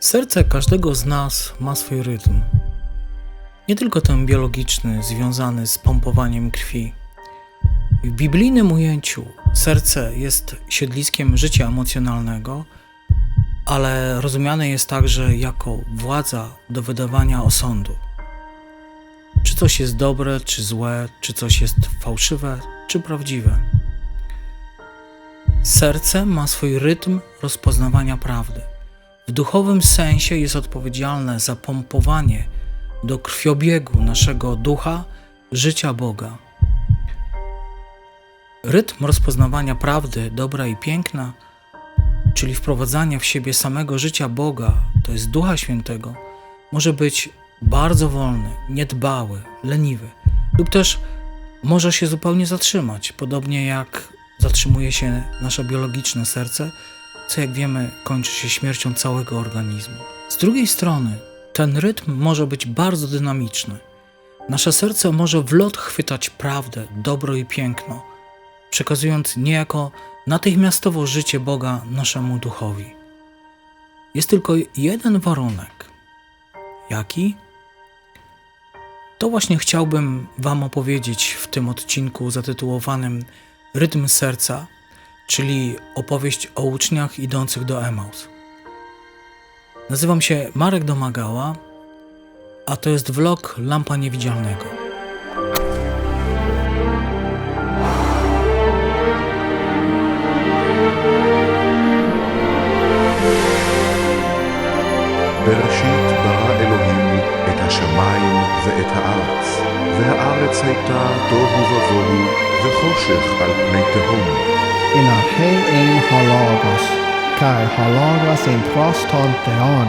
Serce każdego z nas ma swój rytm. Nie tylko ten biologiczny, związany z pompowaniem krwi. W biblijnym ujęciu serce jest siedliskiem życia emocjonalnego, ale rozumiane jest także jako władza do wydawania osądu. Czy coś jest dobre, czy złe, czy coś jest fałszywe, czy prawdziwe. Serce ma swój rytm rozpoznawania prawdy. W duchowym sensie jest odpowiedzialne za pompowanie do krwiobiegu naszego ducha życia Boga. Rytm rozpoznawania prawdy, dobra i piękna, czyli wprowadzania w siebie samego życia Boga, to jest Ducha Świętego, może być bardzo wolny, niedbały, leniwy, lub też może się zupełnie zatrzymać, podobnie jak zatrzymuje się nasze biologiczne serce, co jak wiemy kończy się śmiercią całego organizmu. Z drugiej strony, ten rytm może być bardzo dynamiczny. Nasze serce może w lot chwytać prawdę, dobro i piękno, przekazując niejako natychmiastowo życie Boga naszemu duchowi. Jest tylko jeden warunek. Jaki? To właśnie chciałbym Wam opowiedzieć w tym odcinku zatytułowanym Rytm serca, czyli opowieść o uczniach idących do Emaus. Nazywam się Marek Domagała, a to jest vlog Lampa Niewidzialnego. בראשית ברא אלוהים את השמיים ואת הארץ, והארץ הייתה תוהו ובוהו וחושך על פני תהום, inache en halagos, kai halagos en proston theon,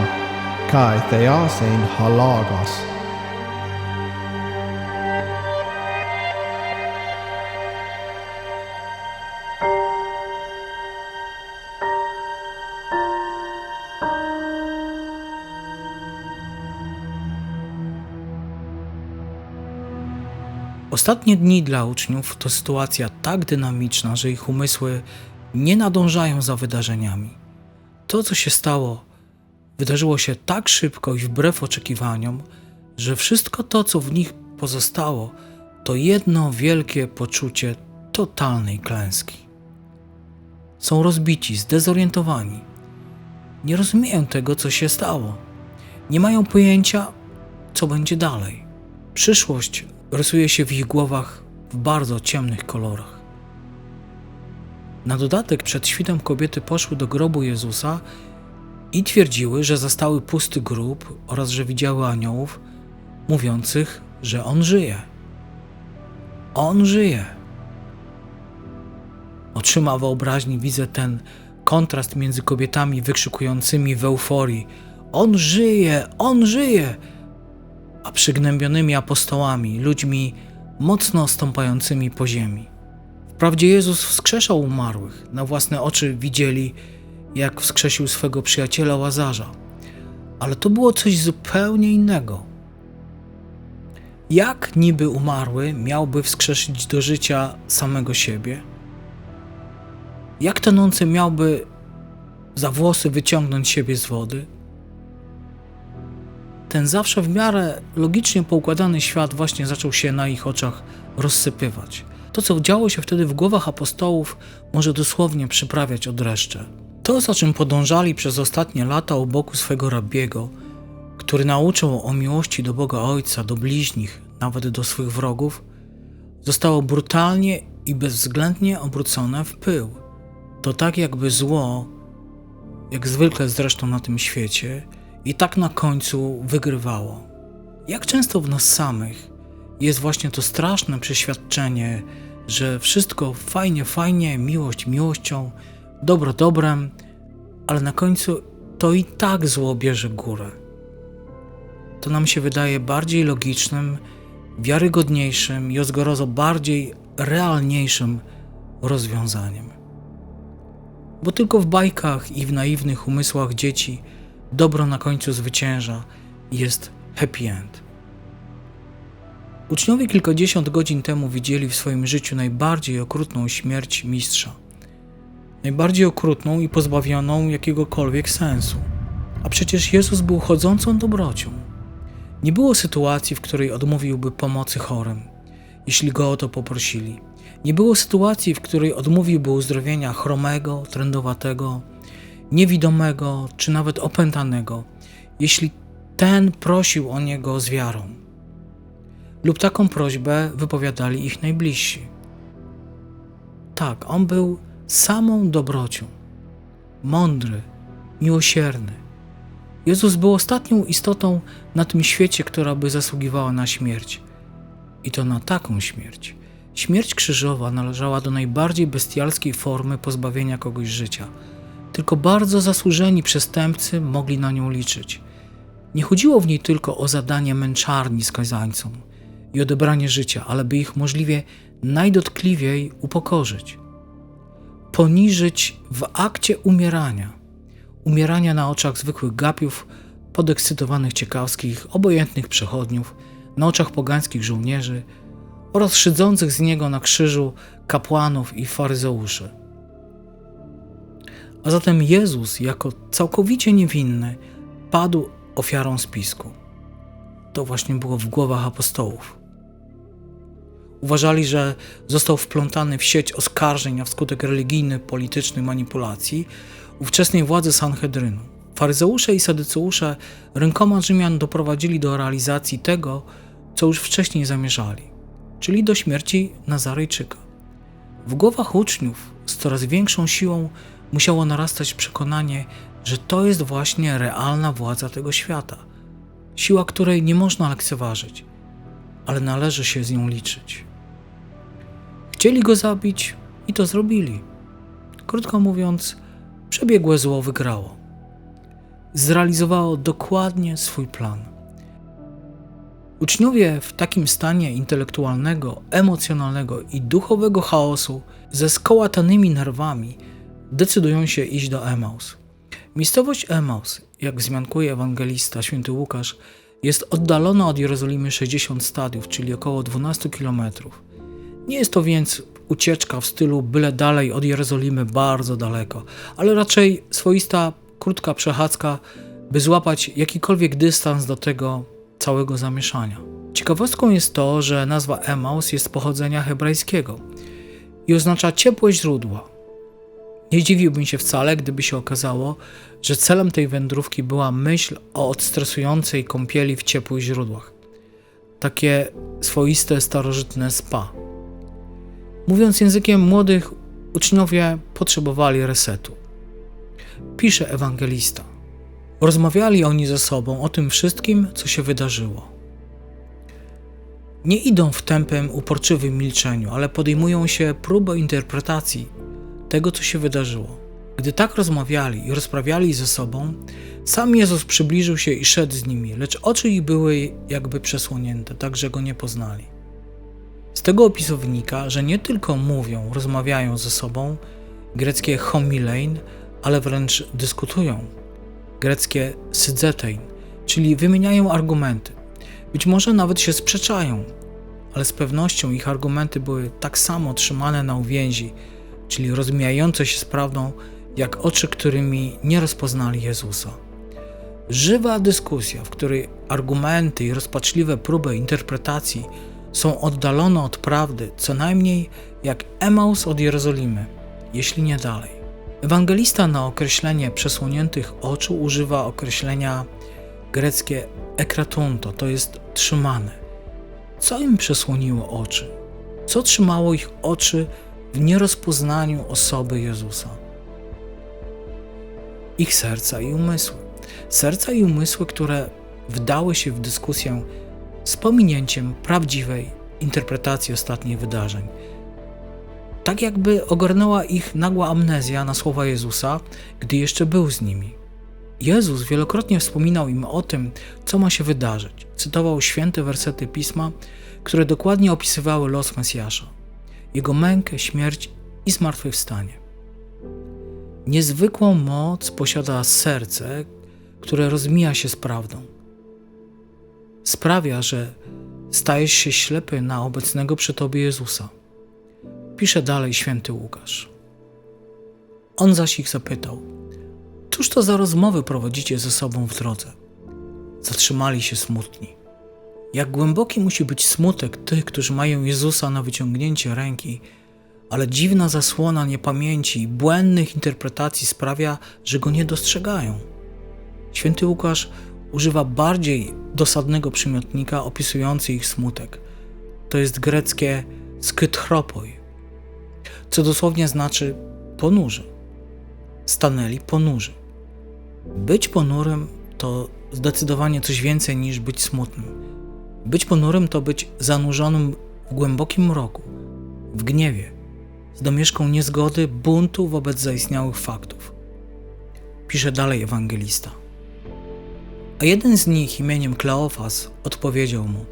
kai theos en halagos. Ostatnie dni dla uczniów to sytuacja tak dynamiczna, że ich umysły nie nadążają za wydarzeniami. To, co się stało, wydarzyło się tak szybko i wbrew oczekiwaniom, że wszystko to, co w nich pozostało, to jedno wielkie poczucie totalnej klęski. Są rozbici, zdezorientowani. Nie rozumieją tego, co się stało. Nie mają pojęcia, co będzie dalej. Przyszłość rysuje się w ich głowach w bardzo ciemnych kolorach. Na dodatek przed świtem kobiety poszły do grobu Jezusa i twierdziły, że zastały pusty grób oraz że widziały aniołów mówiących, że on żyje. On żyje. Oczyma wyobraźni widzę ten kontrast między kobietami wykrzykującymi w euforii: On żyje! On żyje! A przygnębionymi apostołami, ludźmi mocno stąpającymi po ziemi. Wprawdzie Jezus wskrzeszał umarłych, na własne oczy widzieli, jak wskrzesił swego przyjaciela Łazarza, ale to było coś zupełnie innego. Jak niby umarły miałby wskrzeszyć do życia samego siebie? Jak tonący miałby za włosy wyciągnąć siebie z wody? Ten zawsze w miarę logicznie poukładany świat właśnie zaczął się na ich oczach rozsypywać. To, co działo się wtedy w głowach apostołów, może dosłownie przyprawiać od dreszcze. To, za czym podążali przez ostatnie lata u boku swego rabiego, który nauczył o miłości do Boga Ojca, do bliźnich, nawet do swych wrogów, zostało brutalnie i bezwzględnie obrócone w pył. To tak jakby zło, jak zwykle zresztą na tym świecie, i tak na końcu wygrywało. Jak często w nas samych jest właśnie to straszne przeświadczenie, że wszystko fajnie, fajnie, miłość miłością, dobro dobrem, ale na końcu to i tak zło bierze górę. To nam się wydaje bardziej logicznym, wiarygodniejszym i o bardziej realniejszym rozwiązaniem. Bo tylko w bajkach i w naiwnych umysłach dzieci dobro na końcu zwycięża i jest happy end. Uczniowie kilkadziesiąt godzin temu widzieli w swoim życiu najbardziej okrutną śmierć mistrza. Najbardziej okrutną i pozbawioną jakiegokolwiek sensu. A przecież Jezus był chodzącą dobrocią. Nie było sytuacji, w której odmówiłby pomocy chorym, jeśli go o to poprosili. Nie było sytuacji, w której odmówiłby uzdrowienia chromego, trędowatego, niewidomego czy nawet opętanego, jeśli ten prosił o niego z wiarą. Lub taką prośbę wypowiadali ich najbliżsi. Tak, on był samą dobrocią, mądry, miłosierny. Jezus był ostatnią istotą na tym świecie, która by zasługiwała na śmierć. I to na taką śmierć. Śmierć krzyżowa należała do najbardziej bestialskiej formy pozbawienia kogoś życia. Tylko bardzo zasłużeni przestępcy mogli na nią liczyć. Nie chodziło w niej tylko o zadanie męczarni skazańcom i odebranie życia, ale by ich możliwie najdotkliwiej upokorzyć. Poniżyć w akcie umierania. Umierania na oczach zwykłych gapiów, podekscytowanych ciekawskich, obojętnych przechodniów, na oczach pogańskich żołnierzy oraz szydzących z niego na krzyżu kapłanów i faryzeuszy. A zatem Jezus, jako całkowicie niewinny, padł ofiarą spisku. To właśnie było w głowach apostołów. Uważali, że został wplątany w sieć oskarżeń na wskutek religijnych, politycznych manipulacji ówczesnej władzy Sanhedrynu. Faryzeusze i sadyceusze rękoma Rzymian doprowadzili do realizacji tego, co już wcześniej zamierzali, czyli do śmierci Nazarejczyka. W głowach uczniów z coraz większą siłą musiało narastać przekonanie, że to jest właśnie realna władza tego świata. Siła, której nie można lekceważyć, ale należy się z nią liczyć. Chcieli go zabić i to zrobili. Krótko mówiąc, przebiegłe zło wygrało. Zrealizowało dokładnie swój plan. Uczniowie w takim stanie intelektualnego, emocjonalnego i duchowego chaosu ze skołatanymi nerwami decydują się iść do Emaus. Miejscowość Emaus, jak wzmiankuje ewangelista święty Łukasz, jest oddalona od Jerozolimy 60 stadiów, czyli około 12 kilometrów. Nie jest to więc ucieczka w stylu byle dalej od Jerozolimy bardzo daleko, ale raczej swoista, krótka przechadzka, by złapać jakikolwiek dystans do tego całego zamieszania. Ciekawostką jest to, że nazwa Emaus jest pochodzenia hebrajskiego i oznacza ciepłe źródła. Nie dziwiłbym się wcale, gdyby się okazało, że celem tej wędrówki była myśl o odstresującej kąpieli w ciepłych źródłach. Takie swoiste, starożytne spa. Mówiąc językiem młodych, uczniowie potrzebowali resetu. Pisze ewangelista. Rozmawiali oni ze sobą o tym wszystkim, co się wydarzyło. Nie idą w tempem uporczywym milczeniu, ale podejmują się próbę interpretacji tego, co się wydarzyło. Gdy tak rozmawiali i rozprawiali ze sobą, sam Jezus przybliżył się i szedł z nimi, lecz oczy ich były jakby przesłonięte, tak że go nie poznali. Z tego opisu wynika, że nie tylko mówią, rozmawiają ze sobą, greckie homilein, ale wręcz dyskutują, greckie sydzetein, czyli wymieniają argumenty. Być może nawet się sprzeczają, ale z pewnością ich argumenty były tak samo trzymane na uwięzi, czyli rozmijające się z prawdą, jak oczy, którymi nie rozpoznali Jezusa. Żywa dyskusja, w której argumenty i rozpaczliwe próby interpretacji są oddalone od prawdy, co najmniej jak Emaus od Jerozolimy, jeśli nie dalej. Ewangelista na określenie przesłoniętych oczu używa określenia greckie ekratunto, to jest trzymane. Co im przesłoniło oczy? Co trzymało ich oczy w nierozpoznaniu osoby Jezusa? Ich serca i umysły. Serca i umysły, które wdały się w dyskusję z pominięciem prawdziwej interpretacji ostatnich wydarzeń. Tak jakby ogarnęła ich nagła amnezja na słowa Jezusa, gdy jeszcze był z nimi. Jezus wielokrotnie wspominał im o tym, co ma się wydarzyć. Cytował święte wersety pisma, które dokładnie opisywały los Mesjasza, jego mękę, śmierć i zmartwychwstanie. Niezwykłą moc posiada serce, które rozmija się z prawdą. Sprawia, że stajesz się ślepy na obecnego przy tobie Jezusa. Pisze dalej święty Łukasz. On zaś ich zapytał: Cóż to za rozmowy prowadzicie ze sobą w drodze? Zatrzymali się smutni. Jak głęboki musi być smutek tych, którzy mają Jezusa na wyciągnięcie ręki, ale dziwna zasłona niepamięci i błędnych interpretacji sprawia, że go nie dostrzegają. Święty Łukasz używa bardziej dosadnego przymiotnika opisujący ich smutek. To jest greckie skytchropoi, co dosłownie znaczy ponurzy. Stanęli ponurzy. Być ponurym to zdecydowanie coś więcej niż być smutnym. Być ponurym to być zanurzonym w głębokim mroku, w gniewie, z domieszką niezgody, buntu wobec zaistniałych faktów. Pisze dalej ewangelista. A jeden z nich imieniem Kleofas odpowiedział mu: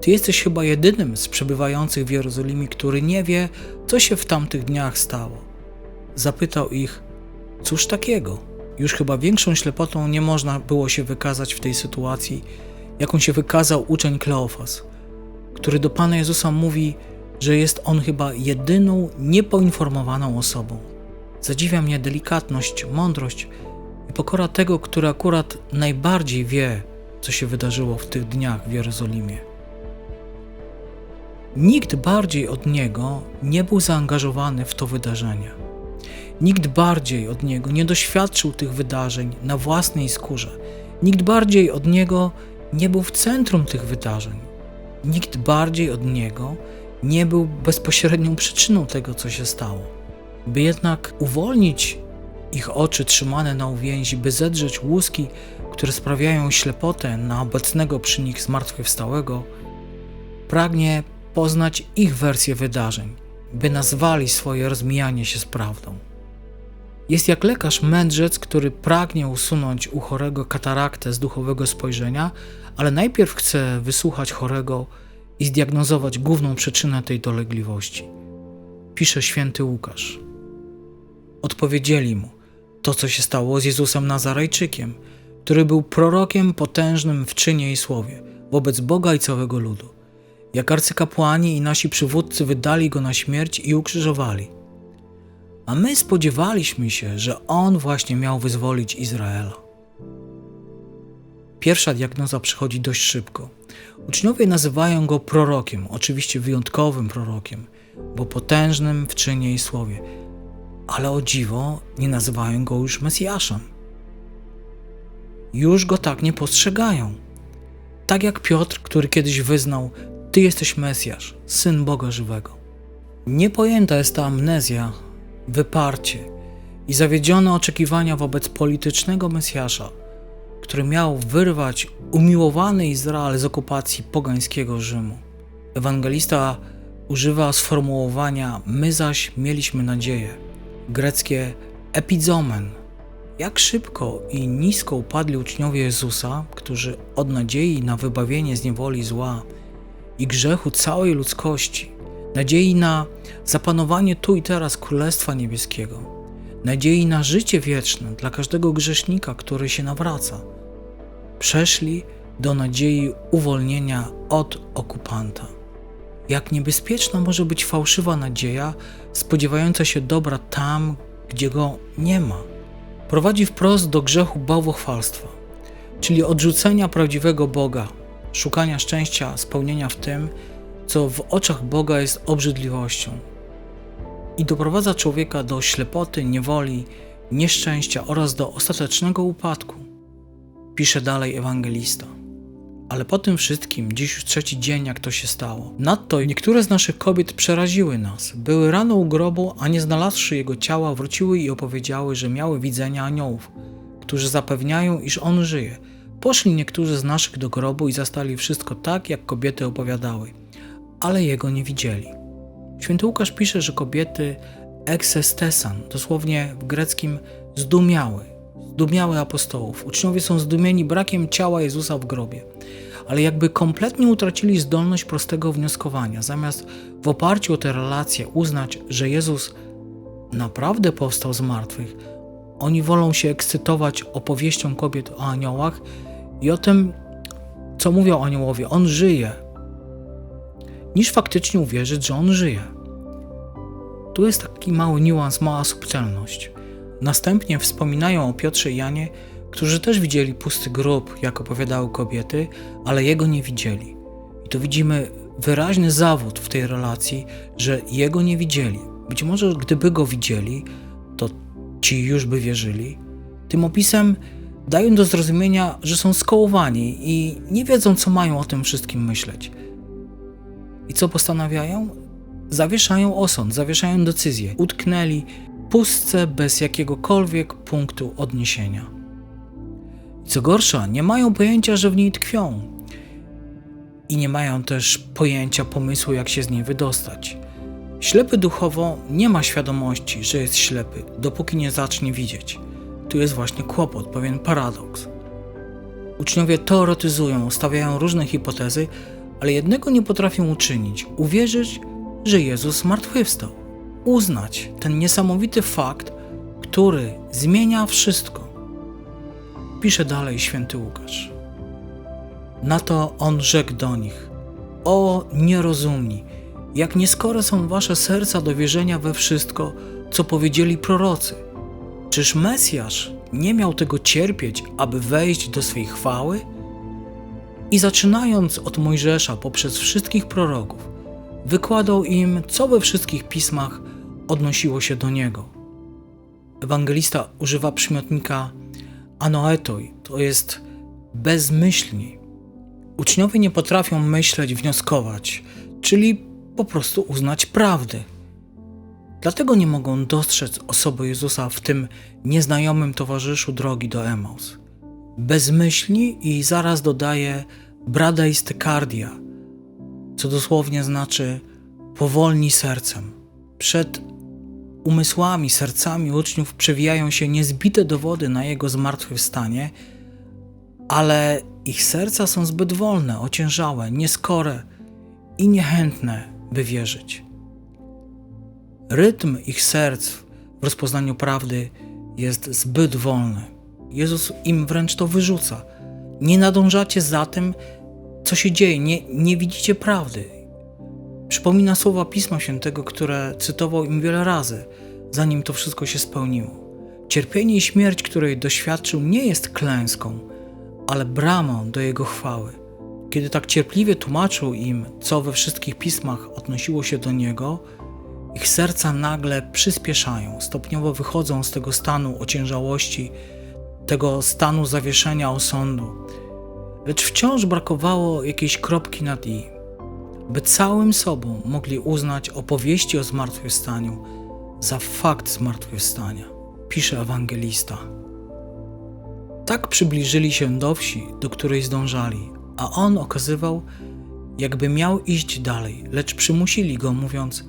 Ty jesteś chyba jedynym z przebywających w Jerozolimie, który nie wie, co się w tamtych dniach stało. Zapytał ich: Cóż takiego? Już chyba większą ślepotą nie można było się wykazać w tej sytuacji, jaką się wykazał uczeń Kleofas, który do Pana Jezusa mówi, że jest on chyba jedyną niepoinformowaną osobą. Zadziwia mnie delikatność, mądrość i pokora tego, który akurat najbardziej wie, co się wydarzyło w tych dniach w Jerozolimie. Nikt bardziej od niego nie był zaangażowany w to wydarzenie. Nikt bardziej od niego nie doświadczył tych wydarzeń na własnej skórze. Nikt bardziej od niego nie był w centrum tych wydarzeń. Nikt bardziej od niego nie był bezpośrednią przyczyną tego, co się stało. By jednak uwolnić ich oczy trzymane na uwięzi, by zedrzeć łuski, które sprawiają ślepotę na obecnego przy nich zmartwychwstałego, pragnie poznać ich wersję wydarzeń, by nazwali swoje rozmijanie się z prawdą. Jest jak lekarz mędrzec, który pragnie usunąć u chorego kataraktę z duchowego spojrzenia, ale najpierw chce wysłuchać chorego i zdiagnozować główną przyczynę tej dolegliwości. Pisze święty Łukasz. Odpowiedzieli mu to, co się stało z Jezusem Nazarejczykiem, który był prorokiem potężnym w czynie i słowie wobec Boga i całego ludu. Jak arcykapłani i nasi przywódcy wydali go na śmierć i ukrzyżowali. A my spodziewaliśmy się, że on właśnie miał wyzwolić Izraela. Pierwsza diagnoza przychodzi dość szybko. Uczniowie nazywają go prorokiem, oczywiście wyjątkowym prorokiem, bo potężnym w czynie i słowie, ale o dziwo nie nazywają go już Mesjaszem. Już go tak nie postrzegają. Tak jak Piotr, który kiedyś wyznał: Ty jesteś Mesjasz, syn Boga żywego. Niepojęta jest ta amnezja, wyparcie i zawiedzione oczekiwania wobec politycznego Mesjasza, który miał wyrwać umiłowany Izrael z okupacji pogańskiego Rzymu. Ewangelista używa sformułowania my zaś mieliśmy nadzieję. Greckie epizomen. Jak szybko i nisko upadli uczniowie Jezusa, którzy od nadziei na wybawienie z niewoli zła i grzechu całej ludzkości, nadziei na zapanowanie tu i teraz Królestwa Niebieskiego, nadziei na życie wieczne dla każdego grzesznika, który się nawraca, przeszli do nadziei uwolnienia od okupanta. Jak niebezpieczna może być fałszywa nadzieja, spodziewająca się dobra tam, gdzie go nie ma. Prowadzi wprost do grzechu bałwochwalstwa, czyli odrzucenia prawdziwego Boga, szukania szczęścia, spełnienia w tym, co w oczach Boga jest obrzydliwością. I doprowadza człowieka do ślepoty, niewoli, nieszczęścia oraz do ostatecznego upadku. Pisze dalej ewangelista. Ale po tym wszystkim, dziś już trzeci dzień, jak to się stało. Nadto niektóre z naszych kobiet przeraziły nas. Były rano u grobu, a nie znalazłszy jego ciała, wróciły i opowiedziały, że miały widzenia aniołów, którzy zapewniają, iż on żyje. Poszli niektórzy z naszych do grobu i zastali wszystko tak, jak kobiety opowiadały, ale jego nie widzieli. Święty Łukasz pisze, że kobiety eksestesan, dosłownie w greckim zdumiały, zdumiały apostołów. Uczniowie są zdumieni brakiem ciała Jezusa w grobie, ale jakby kompletnie utracili zdolność prostego wnioskowania. Zamiast w oparciu o te relacje uznać, że Jezus naprawdę powstał z martwych, oni wolą się ekscytować opowieścią kobiet o aniołach i o tym, co mówią aniołowie. On żyje, niż faktycznie uwierzyć, że on żyje. Tu jest taki mały niuans, mała subtelność. Następnie wspominają o Piotrze i Janie, którzy też widzieli pusty grób, jak opowiadały kobiety, ale jego nie widzieli. I tu widzimy wyraźny zawód w tej relacji, że jego nie widzieli. Być może gdyby go widzieli, to ci już by wierzyli. Tym opisem dają do zrozumienia, że są skołowani i nie wiedzą, co mają o tym wszystkim myśleć. I co postanawiają? Zawieszają osąd, zawieszają decyzję. Utknęli pustce bez jakiegokolwiek punktu odniesienia. I co gorsza, nie mają pojęcia, że w niej tkwią. I nie mają też pojęcia, pomysłu, jak się z niej wydostać. Ślepy duchowo nie ma świadomości, że jest ślepy, dopóki nie zacznie widzieć. Tu jest właśnie kłopot, pewien paradoks. Uczniowie teoretyzują, stawiają różne hipotezy, ale jednego nie potrafią uczynić uwierzyć, że Jezus zmartwychwstał. Uznać ten niesamowity fakt, który zmienia wszystko. Pisze dalej święty Łukasz. Na to on rzekł do nich: O nierozumni, jak nieskore są wasze serca do wierzenia we wszystko, co powiedzieli prorocy. Czyż Mesjasz nie miał tego cierpieć, aby wejść do swej chwały? I zaczynając od Mojżesza poprzez wszystkich proroków, wykładał im, co we wszystkich pismach odnosiło się do niego. Ewangelista używa przymiotnika anoetoi, to jest bezmyślni. Uczniowie nie potrafią myśleć, wnioskować, czyli po prostu uznać prawdy. Dlatego nie mogą dostrzec osoby Jezusa w tym nieznajomym towarzyszu drogi do Emaus. Bezmyślni i zaraz dodaje brada i stykardia, co dosłownie znaczy powolni sercem. Przed umysłami, sercami uczniów przewijają się niezbite dowody na jego zmartwychwstanie, ale ich serca są zbyt wolne, ociężałe, nieskore i niechętne, by wierzyć. Rytm ich serc w rozpoznaniu prawdy jest zbyt wolny. Jezus im wręcz to wyrzuca. Nie nadążacie za tym, co się dzieje, nie, nie widzicie prawdy. Przypomina słowa Pisma Świętego, które cytował im wiele razy, zanim to wszystko się spełniło. Cierpienie i śmierć, której doświadczył, nie jest klęską, ale bramą do jego chwały. Kiedy tak cierpliwie tłumaczył im, co we wszystkich pismach odnosiło się do niego, ich serca nagle przyspieszają, stopniowo wychodzą z tego stanu ociężałości, tego stanu zawieszenia osądu. Lecz wciąż brakowało jakiejś kropki nad i, by całym sobą mogli uznać opowieści o zmartwychwstaniu za fakt zmartwychwstania, pisze ewangelista. Tak przybliżyli się do wsi, do której zdążali, a on okazywał, jakby miał iść dalej, lecz przymusili go, mówiąc: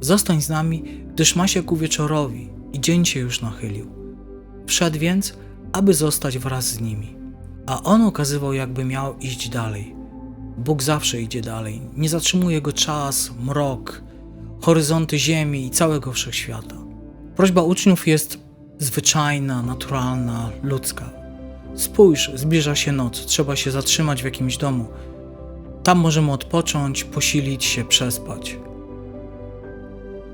Zostań z nami, gdyż ma się ku wieczorowi i dzień się już nachylił. Wszedł więc, aby zostać wraz z nimi. A on okazywał, jakby miał iść dalej. Bóg zawsze idzie dalej, nie zatrzymuje go czas, mrok, horyzonty ziemi i całego wszechświata. Prośba uczniów jest zwyczajna, naturalna, ludzka. Spójrz, zbliża się noc, trzeba się zatrzymać w jakimś domu. Tam możemy odpocząć, posilić się, przespać.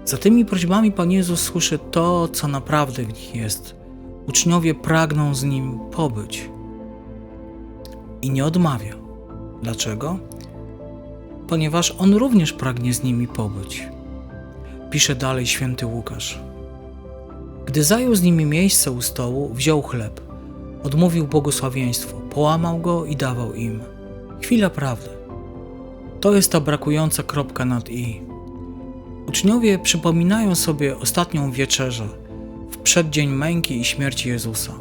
Za tymi prośbami Pan Jezus słyszy to, co naprawdę w nich jest. Uczniowie pragną z Nim pobyć. I nie odmawia. Dlaczego? Ponieważ On również pragnie z nimi pobyć. Pisze dalej święty Łukasz. Gdy zajął z nimi miejsce u stołu, wziął chleb, odmówił błogosławieństwo, połamał go i dawał im. Chwila prawdy. To jest ta brakująca kropka nad i. Uczniowie przypominają sobie ostatnią wieczerzę przeddzień męki i śmierci Jezusa.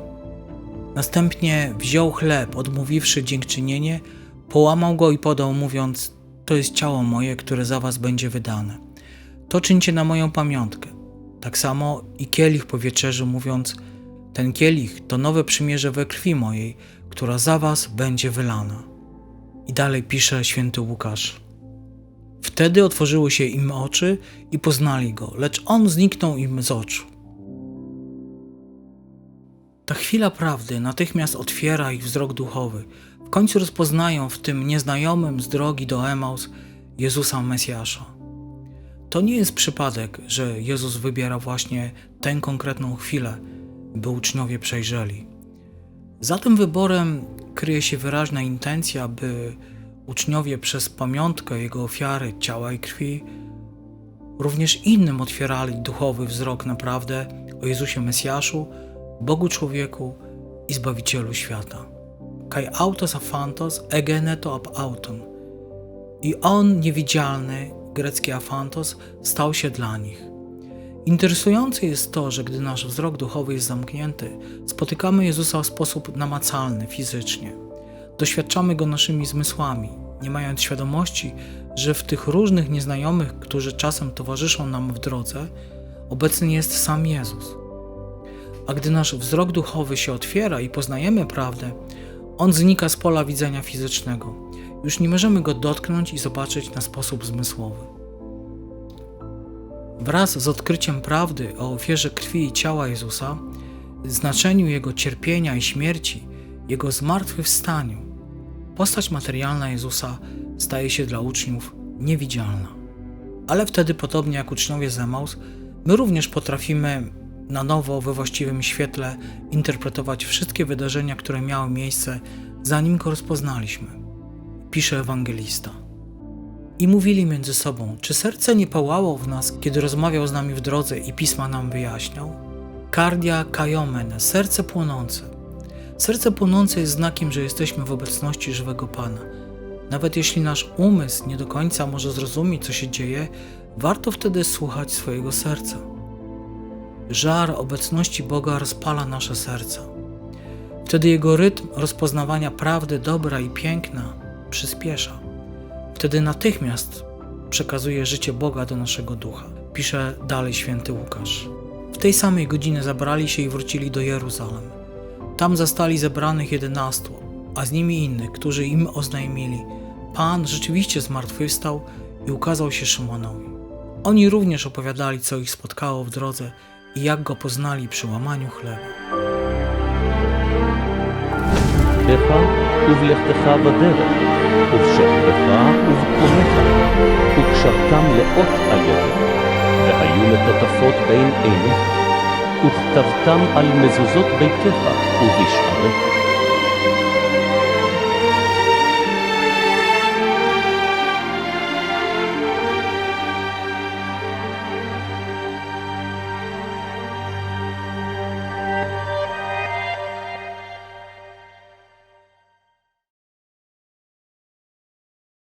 Następnie wziął chleb, odmówiwszy dziękczynienie, połamał go i podał, mówiąc: To jest ciało moje, które za was będzie wydane. To czyńcie na moją pamiątkę. Tak samo i kielich po wieczerzy, mówiąc: Ten kielich to nowe przymierze we krwi mojej, która za was będzie wylana. I dalej pisze święty Łukasz. Wtedy otworzyły się im oczy i poznali go, lecz on zniknął im z oczu. Ta chwila prawdy natychmiast otwiera ich wzrok duchowy. W końcu rozpoznają w tym nieznajomym z drogi do Emaus Jezusa Mesjasza. To nie jest przypadek, że Jezus wybiera właśnie tę konkretną chwilę, by uczniowie przejrzeli. Za tym wyborem kryje się wyraźna intencja, by uczniowie przez pamiątkę Jego ofiary, ciała i krwi również innym otwierali duchowy wzrok na prawdę o Jezusie Mesjaszu, Bogu człowieku i Zbawicielu świata. Kai autos aphantos egeneto ab auton. I On niewidzialny, grecki aphantos, stał się dla nich. Interesujące jest to, że gdy nasz wzrok duchowy jest zamknięty, spotykamy Jezusa w sposób namacalny, fizycznie. Doświadczamy Go naszymi zmysłami, nie mając świadomości, że w tych różnych nieznajomych, którzy czasem towarzyszą nam w drodze, obecny jest sam Jezus. A gdy nasz wzrok duchowy się otwiera i poznajemy prawdę, on znika z pola widzenia fizycznego. Już nie możemy go dotknąć i zobaczyć na sposób zmysłowy. Wraz z odkryciem prawdy o ofierze krwi i ciała Jezusa, znaczeniu Jego cierpienia i śmierci, Jego zmartwychwstaniu, postać materialna Jezusa staje się dla uczniów niewidzialna. Ale wtedy, podobnie jak uczniowie z Emaus, my również potrafimy na nowo, we właściwym świetle interpretować wszystkie wydarzenia, które miały miejsce, zanim go rozpoznaliśmy. Pisze ewangelista. I mówili między sobą, czy serce nie pałało w nas, kiedy rozmawiał z nami w drodze i pisma nam wyjaśniał? Cardia kaiomen, serce płonące. Serce płonące jest znakiem, że jesteśmy w obecności żywego Pana. Nawet jeśli nasz umysł nie do końca może zrozumieć, co się dzieje, warto wtedy słuchać swojego serca. Żar obecności Boga rozpala nasze serca. Wtedy jego rytm rozpoznawania prawdy dobra i piękna przyspiesza. Wtedy natychmiast przekazuje życie Boga do naszego ducha. Pisze dalej święty Łukasz. W tej samej godzinie zabrali się i wrócili do Jeruzalem. Tam zastali zebranych jedenastu, a z nimi innych, którzy im oznajmili: Pan rzeczywiście zmartwychwstał i ukazał się Szymonowi. Oni również opowiadali, co ich spotkało w drodze i jak go poznali przy łamaniu chleba. ובלכתך בדרך, ובשוכבך ובקומך, וקשרתם לאות על ידך, והיו לטוטפות בין עיניך, וכתבתם על מזוזות ביתך ובשעריך.